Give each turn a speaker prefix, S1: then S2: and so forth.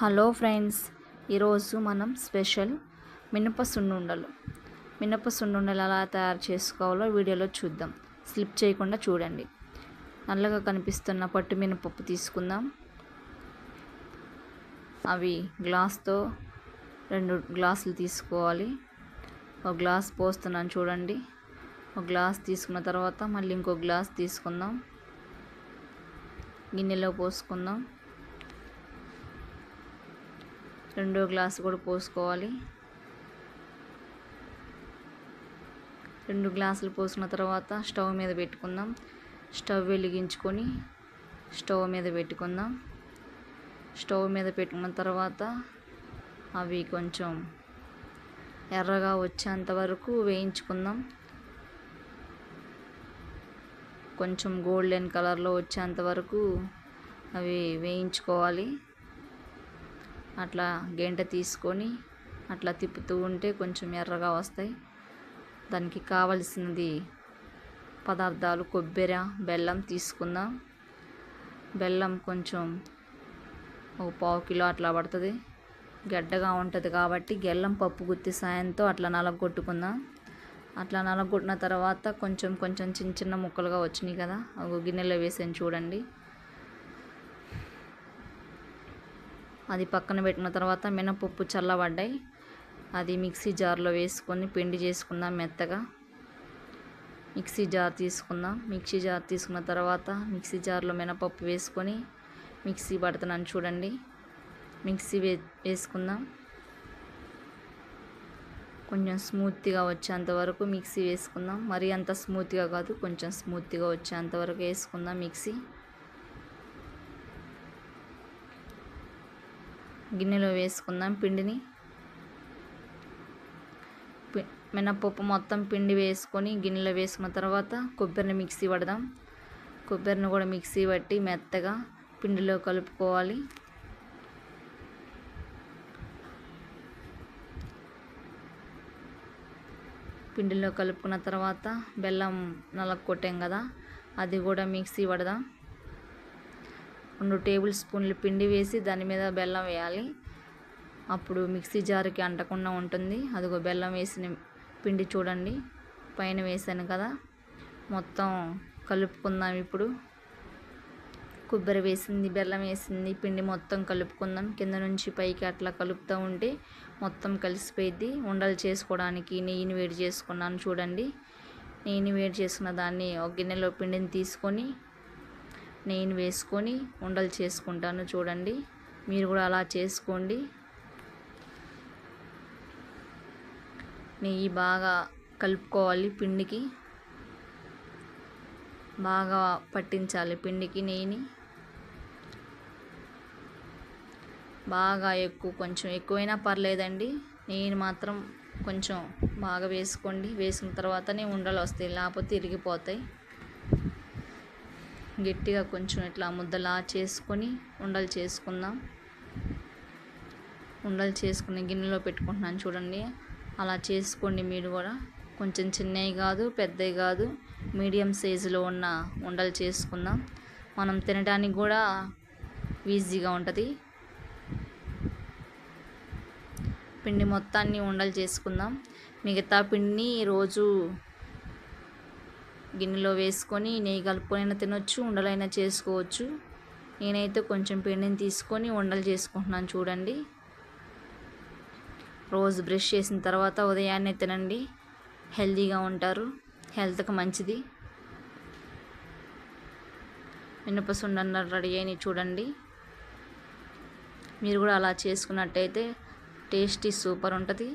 S1: Hello friends ఈరోజు మనం special మినప సున్నుండలు. మినప సున్నుండలు ఎలా తయారు చేసుకోవాలో వీడియోలో చూద్దాం. స్లిప్ చేయకుండా చూడండి. నల్లగా కనిపిస్తున్న పట్టు మినపప్పు తీసుకుందాం. అవి గ్లాస్తో రెండు గ్లాసులు తీసుకోవాలి. ఒక గ్లాస్ పోస్తున్నాను చూడండి. ఒక గ్లాస్ తీసుకున్న తర్వాత మళ్ళీ ఇంకో గ్లాస్ తీసుకుందాం. గిన్నెలో పోసుకుందాం. రెండో గ్లాసు కూడా పోసుకోవాలి. రెండు గ్లాసులు పోసిన తర్వాత స్టవ్ మీద పెట్టుకుందాం. స్టవ్ వెలిగించుకొని స్టవ్ మీద పెట్టుకుందాం. స్టవ్ మీద పెట్టుకున్న తర్వాత అవి కొంచెం ఎర్రగా వచ్చేంత వరకు వేయించుకుందాం. కొంచెం గోల్డెన్ కలర్లో వచ్చేంత వరకు అవి వేయించుకోవాలి. అట్లా గెంట తీసుకొని అట్లా తిప్పుతూ ఉంటే కొంచెం ఎర్రగా వస్తాయి. దానికి కావలసినది పదార్థాలు కొబ్బరి బెల్లం తీసుకుందాం. బెల్లం కొంచెం ఒక పావు కిలో అట్లా పడుతుంది. గడ్డగా ఉంటుంది కాబట్టి గెల్లం పప్పు గుత్తి సాయంతో అట్లా నలగొట్టుకుందాం. అట్లా నలగొట్టిన తర్వాత కొంచెం కొంచెం చిన్న చిన్న ముక్కలుగా వచ్చినాయి కదా ఒక గిన్నెలో వేసాను చూడండి. అది పక్కన పెట్టిన తర్వాత మినపప్పు చల్లబడ్డాయి. అది మిక్సీ జార్లో వేసుకొని పిండి చేసుకుందాం మెత్తగా. మిక్సీ జార్ తీసుకుందాం. మిక్సీ జార్ తీసుకున్న తర్వాత మిక్సీ జార్లో మినపప్పు వేసుకొని మిక్సీ పడుతున్నాను చూడండి. మిక్సీ వే వేసుకుందాం. కొంచెం స్మూత్గా వచ్చేంత వరకు మిక్సీ వేసుకుందాం. మరీ అంత స్మూత్గా కాదు కొంచెం స్మూత్గా వచ్చేంత వరకు వేసుకుందాం మిక్సీ. గిన్నెలో వేసుకుందాం పిండిని. మినప్పప్పు మొత్తం పిండి వేసుకొని గిన్నెలో వేసుకున్న తర్వాత కొబ్బరిని మిక్సీ పడదాం. కొబ్బరిని కూడా మిక్సీ పట్టి మెత్తగా పిండిలో కలుపుకోవాలి. పిండిలో కలుపుకున్న తర్వాత బెల్లం నలగ కొట్టాం కదా అది కూడా మిక్సీ పడదాం. రెండు టేబుల్ స్పూన్లు పిండి వేసి దాని మీద బెల్లం వేయాలి. అప్పుడు మిక్సీ జార్కి అంటకుండా ఉంటుంది. అదిగో బెల్లం వేసిన పిండి చూడండి. పైన వేసాను కదా. మొత్తం కలుపుకుందాం ఇప్పుడు. కొబ్బరి వేసింది బెల్లం వేసింది పిండి మొత్తం కలుపుకుందాం. కింద నుంచి పైకి అట్లా కలుపుతూ ఉంటే మొత్తం కలిసిపోయిద్ది. ఉండలు చేసుకోవడానికి నెయ్యిని వేడి చేసుకున్నాను చూడండి. నెయ్యిని వేడి చేసుకున్న దాన్ని ఒక గిన్నెలో పిండిని తీసుకొని నెయ్యిని వేసుకొని ఉండలు చేసుకుంటాను చూడండి. మీరు కూడా అలా చేసుకోండి. నెయ్యి బాగా కలుపుకోవాలి పిండికి. బాగా పట్టించాలి పిండికి నెయ్యిని. బాగా ఎక్కువ కొంచెం ఎక్కువైనా పర్లేదండి. నెయ్యిని మాత్రం కొంచెం బాగా వేసుకోండి. వేసిన తర్వాతనే ఉండలు వస్తాయి లేకపోతే ఇరిగిపోతాయి. గట్టిగా కొంచెం ఇట్లా ముద్దలా చేసుకొని ఉండలు చేసుకుందాం. ఉండలు చేసుకుని గిన్నెలో పెట్టుకుంటున్నాను చూడండి. అలా చేసుకోండి మీరు కూడా. కొంచెం చిన్నవి కాదు పెద్దవి కాదు. మీడియం సైజులో ఉన్న ఉండలు చేసుకుందాం. మనం తినడానికి కూడా ఈజీగా ఉంటుంది. పిండి మొత్తాన్ని ఉండలు చేసుకుందాం. మిగతా పిండిని రోజు గిన్నెలో వేసుకొని నెయ్యి కలుపుకొని తినొచ్చు ఉండలైనా చేసుకోవచ్చు. నేనైతే కొంచెం పిండిని తీసుకొని ఉండలు చేసుకుంటున్నాను చూడండి. రోజు బ్రష్ చేసిన తర్వాత ఉదయాన్నే తినండి. హెల్తీగా ఉంటారు. హెల్త్కి మంచిది. మినపసుండన్న రెడీ అయిన చూడండి. మీరు కూడా అలా చేసుకున్నట్టయితే టేస్టీ సూపర్ ఉంటుంది.